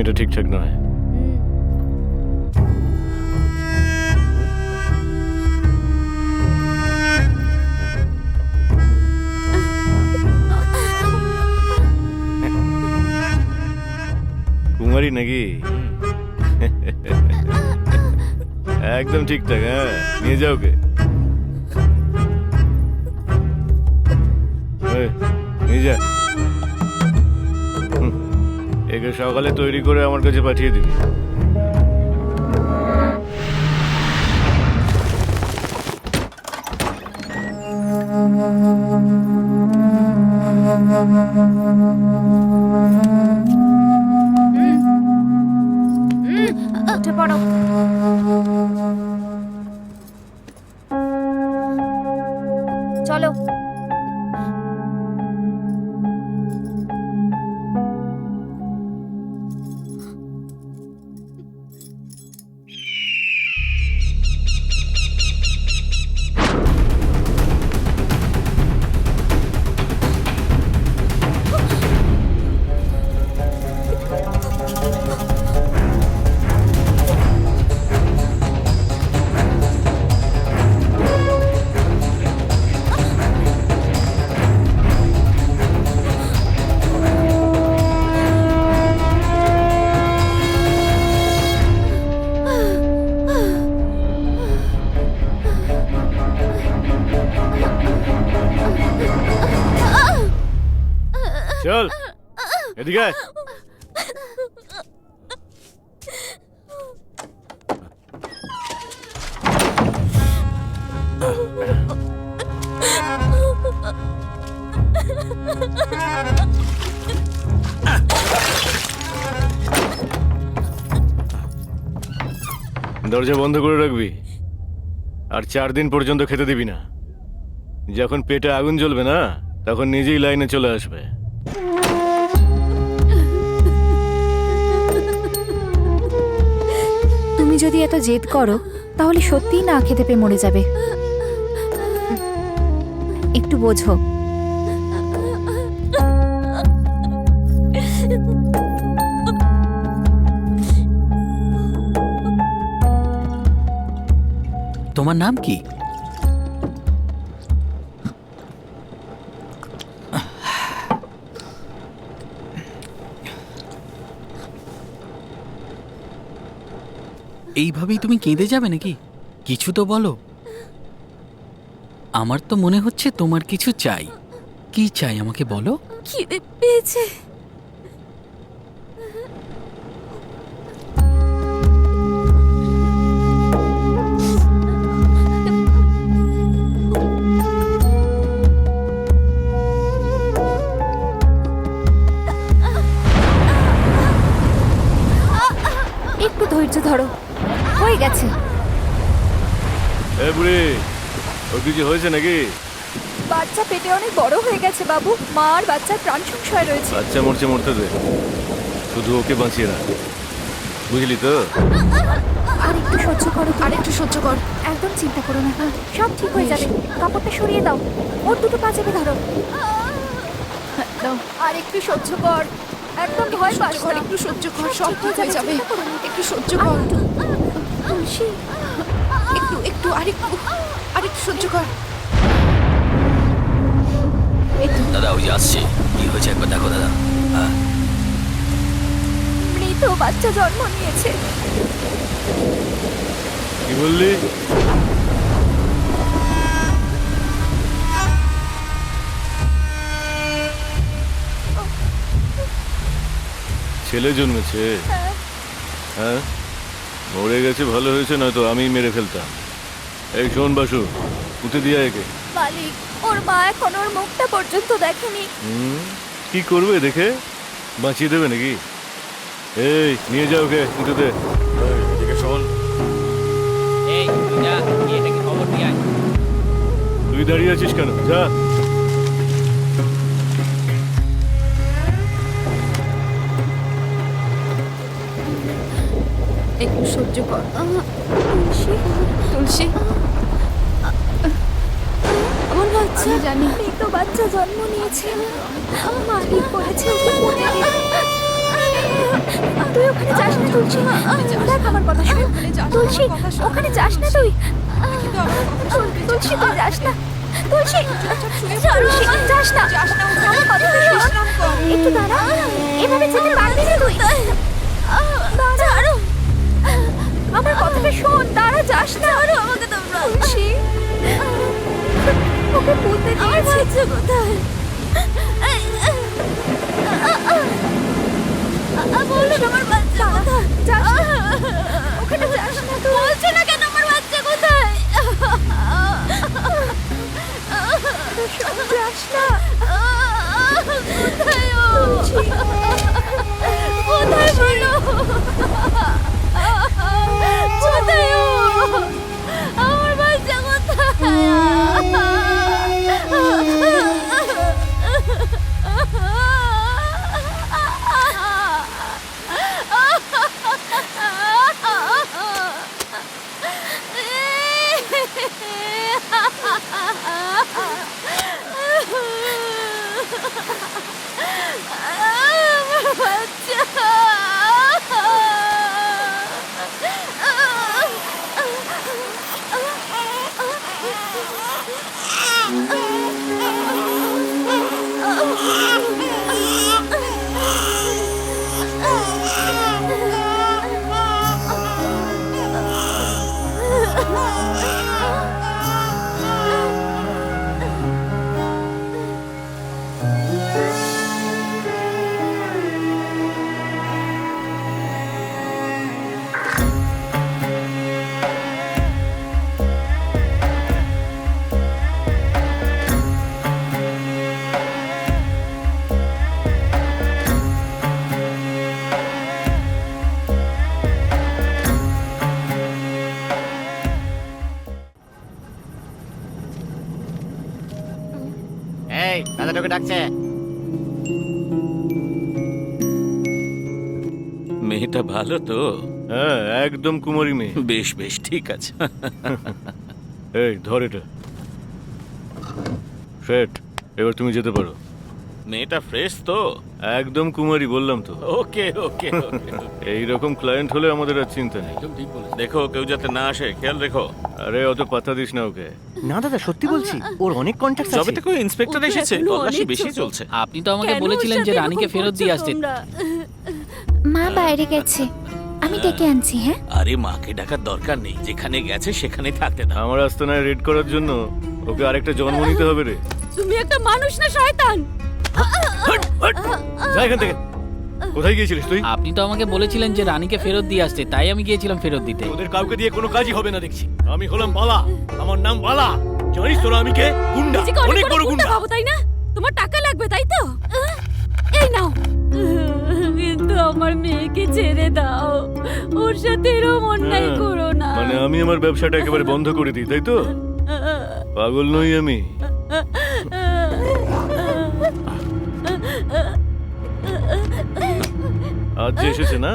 এটা ঠিকঠাক নয়। কুমারী নাকি? একদম ঠিকঠাক হ্যাঁ নিয়ে যাও কে এই, নিয়ে যা। সকালে তৈরি করে আমার কাছে পাঠিয়ে দিবি। চল। আয়। দরজা বন্ধ করে রাখবি। আর চার দিন পর্যন্ত খেতে দিবি না। যখন পেটে আগুন জ্বলবে না, তখন নিজেই লাইনে চলে আসবে। যদি এত জেদ করো, তাহলে সত্যিই না খেতে পেয়ে মরে যাবে। একটু বোঝো। তোমার নাম কি? এইভাবেই তুমি কেঁদে যাবে নাকি? কিছু তো বলো। আমার তো মনে হচ্ছে তোমার কিছু চাই। কি চাই আমাকে বলো? খিদে পেয়েছে। কিছু হয়েছে নাকি? বাচ্চা পেটে অনেক বড় হয়ে গেছে বাবু। মা আর বাচ্চার প্রাণ সংশয় রয়েছে। বাচ্চা মরছে মরতে দে। শুধু ওকে বাঁচিয়ে রাখ। বুঝলি তো? আর একটু সহ্য করো আর একটু সহ্য কর। একদম চিন্তা করো না সব ঠিক হয়ে যাবে। কাপড়টা সরিয়ে দাও। ওর দুটো পা চেপে ধরো। দাও আর একটু সহ্য কর। একদম ভয় পাস না। একটু সহ্য কর সব ঠিক হয়ে যাবে। একটু সহ্য কর। তুলসী। একটু একটু আরেকটু। আরেকটু সহ্য কর। দাদা ওই আসছে। কি হয়েছে একবার দেখো দাদা। হ্যাঁ। মৃত বাচ্চা জন্ম নিয়েছে। কি বললি? ছেলে জন্মেছে। হ্যাঁ। মরে গেছে ভালো হয়েছে নয়তো আমি মেরে ফেলতাম। এই শোন বাসু পুঁতে দিয়ে একে। মালিক ওর মা এখন ওর মুখটা পর্যন্ত দেখেনি। হুম, কি করবে দেখে? বাঁচিয়ে দেবে নাকি? এই নিয়ে যাও ওকে পুঁতে দে। এদিকে শোন। এই তুই যা খবর দিয়ে তুই দাঁড়িয়ে আছিস কেন? যা। একটু সহ্য কর। তুলসী। তুলসী? কোন বাচ্চা জানি। মৃত বাচ্চা জন্ম নিয়েছে। মালিক বলেছে ওকে তুই ওখানে যাস না তুলসী। দেখ আমার কথা শোন। তুলসী ওখানে যাস না তুই। তুলসী তুই যাস না। তুলসী তুলসী যাস না। আমার কথাটা শোন। একটু দাঁড়া। এভাবে যেতে পারবি না তুই। আমার শোন দাঁড়া যাস না। আমাকে তোমরা। তুলসী ওকে বলতে দিয়েছে। কোথায়? বলুন আমার বাচ্চা কোথায়? যাস ওখানে যাস না তুই। বলছে না কেন আমার বাচ্চা কোথায়? যাস না। তোকে ডাকছে। মেয়েটা ভালো তো? হ্যাঁ একদম কুমারী মেয়ে। বেশ বেশ ঠিক আছে। এই ধরে এটা। শেঠ এবার তুমি যেতে পারো। মেয়েটা ফ্রেশ তো? একদম কুমারী বললাম তো। ওকে ওকে ওকে এই রকম ক্লায়েন্ট হলে আমাদের আর চিন্তা নেই। দেখো কেউ যাতে না আসে খেয়াল রেখো। আরে অত পাতা দিস না ওকে। না দাদা সত্যি বলছি ওর অনেক কন্ট্যাক্ট যবে আছে থেকে ইন্সপেক্টর এসেছে? তল্লাশি বেশি চলছে। আপনি তো আমাকে বলেছিলেন যে রানীকে ফেরত দিয়ে আসতে। মা বাইরে গেছে। আমি ডেকে আনছি হ্যাঁ? আরে মাকে ডাকার দরকার নেই। যেখানে গেছে সেখানে থাকতে দাও। আমার আস্তানায় রেড করার জন্য ওকে আরেকটা জন্ম নিতে হবে রে। তুমি একটা মানুষ না শয়তান? যা এখান থেকে। কোথায় গিয়েছিলিস তুই? আপনি তো আমাকে বলেছিলেন যে রানীকে ফেরত দিয়ে আসতে তাই আমি গিয়েছিলাম ফেরত দিতে। ওদের কাউকে দিয়ে কোনো কাজই হবে না দেখছি। আমি হলাম বালা। আমার নাম বালা। জানিস তোরা আমি কে? গুন্ডা। অনেক বড় গুন্ডা ভাবো তাই না? তোমার টাকা লাগবে তাই তো? এই নাও। কিন্তু আমার মেয়েকে ছেড়ে দাও। ওর সাথে এরকম অন্যায় হ্যাঁ, করো না। মানে আমি আমার ব্যবসাটা একেবারে বন্ধ করে দিই তাই তো? পাগল নই আমি। আজ যে এসেছে না?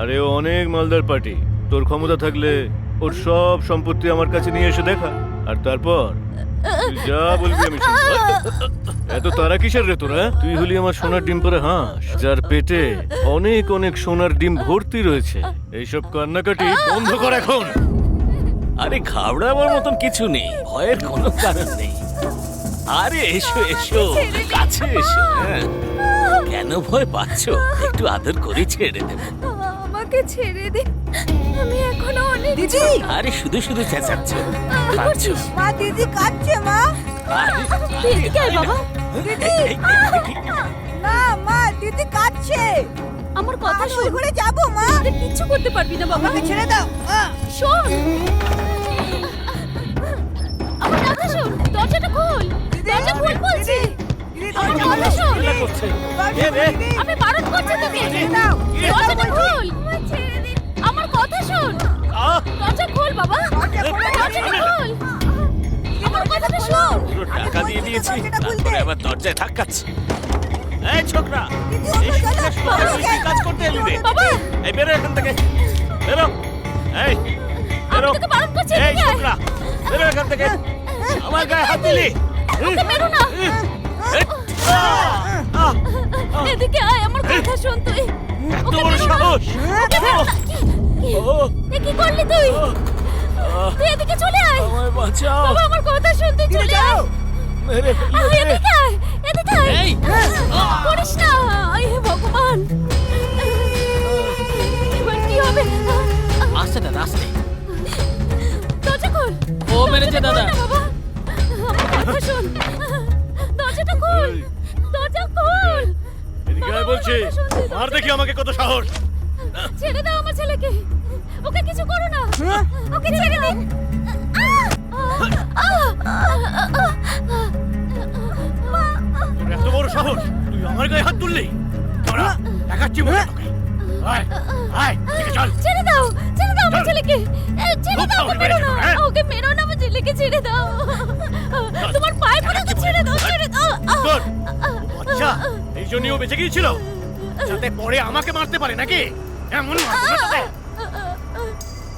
আরে ও অনেক মালদার পার্টি। তোর ক্ষমতা থাকলে ওর সব সম্পত্তি আমার কাছে নিয়ে এসে দেখা। আর তারপর? তুই যা বলবি আমি শুনব। এত তারা কিসের রে তোরা তুই হলি আমার সোনার ডিম পরে হাঁস যার পেটে অনেক অনেক সোনার ডিম ভর্তি রয়েছে। এইসব কান্নাকাটি বন্ধ কর এখন। আরে ঘাবড়াবার মতন কিছু নেই ভয়ের কোনো কারণ নেই। আরে এসো এসো কাছে এসো হ্যাঁ। কেন ভয় পাচ্ছ? একটু আদর করে ছেড়ে দেবো। আমাকে ছেড়ে দে। আমি এখনও অনেক দিদি! আরে শুধু শুধু চেঁচাচ্ছ। পাচ্ছ মা দিদি কাঁদছে মা। এদিকে আয় বাবা? দিদি! না মা দিদি কাঁদছে। আমার কথা শোন। ওই যাব মা। কিচ্ছু করতে পারবি না বাবা। আমাকে ছেড়ে দাও! শোন। আমার কথা শোন। দরজাটা খোল। দরজা খোল বলছি। দিদি আমার কথা শোন। আমি বারণ করছি তোকে। দরজাটা খোল। আমার কথা শোন। দরজা খোল বাবা। দরজাটা খোল। আমার কথাটা শোন। টাকা দিয়ে দিয়েছি। তারপরে আবার দরজায় ধাক্কাচ্ছে। এই ছোকরা কাজ করতে এলি রে? বাবা। এই বেরো এখান থেকে। বেরো। এই বেরো। এই ছোকরা বেরো এখান থেকে। আমার গায়ে হাত দিলি। মেরো না। এদিকে আয় আমার কথা শোন তুই। এত বড় সাহস। কি? করলি তুই? তুই এদিকে চলে আয়। আমায় বাঁচাও। বাবা আমার কথা শুনতে চলে আয়। মেরে ফেলল। এদিকে আয় এদিকে আয়। করিস না। আয় হে ভগবান। এবার কি হবে? আসছে দাদা আসছে দরজা খোল। ও মেরেছে দাদা। বাবা। আমার কথা শোন। দরজাটা খোল। আয় বলছি মার দেখি আমাকে কত সাহস। ছেড়ে দাও আমার ছেলেকে। ওকে কিছু করো না। ওকে ছেড়ে দিন এত বড় সাহস তুই আমার গায়ে হাত তুললি? তোরা দেখাচ্ছি মজা তোকে। আয় আয় চল। ছেড়ে দাও ছেড়ে দাও আমার। ছেলেকে। ছেড়ে দাও ওকে মেরো না। হ্যাঁ? ওকে মেরো না আমার ছেলেকে ছেড়ে দাও। তোমার পায়ে পড়ে ছেড়ে দাও ছেড়ে দাও। আচ্ছা। জন্যই ও বেঁচে গিয়েছিল। যাতে পরে আমাকে মারতে পারে নাকি? এমন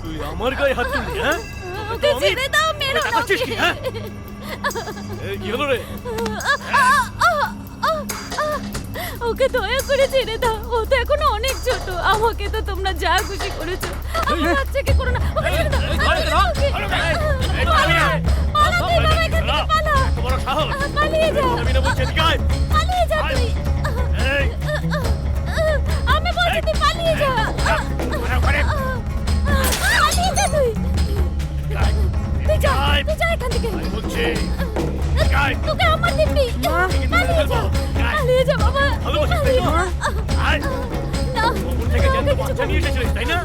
তুই আমার গায়ে হাত তুললি হ্যাঁ? ওকে ছেড়ে দাও মেরো না দেখাচ্ছিস ওকে। হ্যাঁ? কি হলো রে? ওকে দয়া করে ছেড়ে দাও। ও তো এখনও অনেক ছোট। আমাকে তো তোমরা যা খুশি করেছ। আমার বাচ্চাকে করো না। ওকে ছেড়ে দাও। তোকে আমার দিবি। পালিয়ে যা। পালিয়ে যা বাবা। ভালোবাসিস তাই তো? না থেকে জ্যান্ত বাচ্চা নিয়ে এসেছিলিস, তাই না?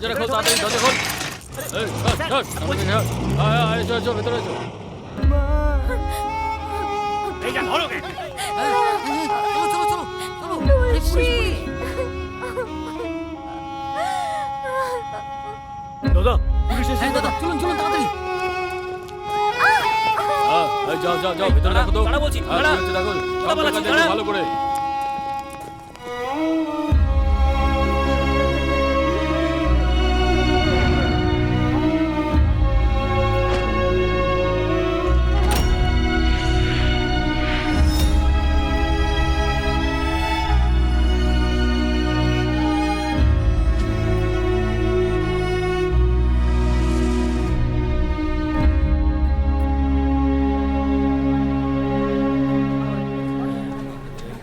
দরজাটা খোল তাড়াতাড়ি দরজা খোল। দাদা পুলিশ এসেছে হ্যাঁ দাদা চলুন চলুন তাড়াতাড়ি। হ্যাঁ, যাও যাও যাও ভেতরে দেখো তো। দেখো। ভালো করে।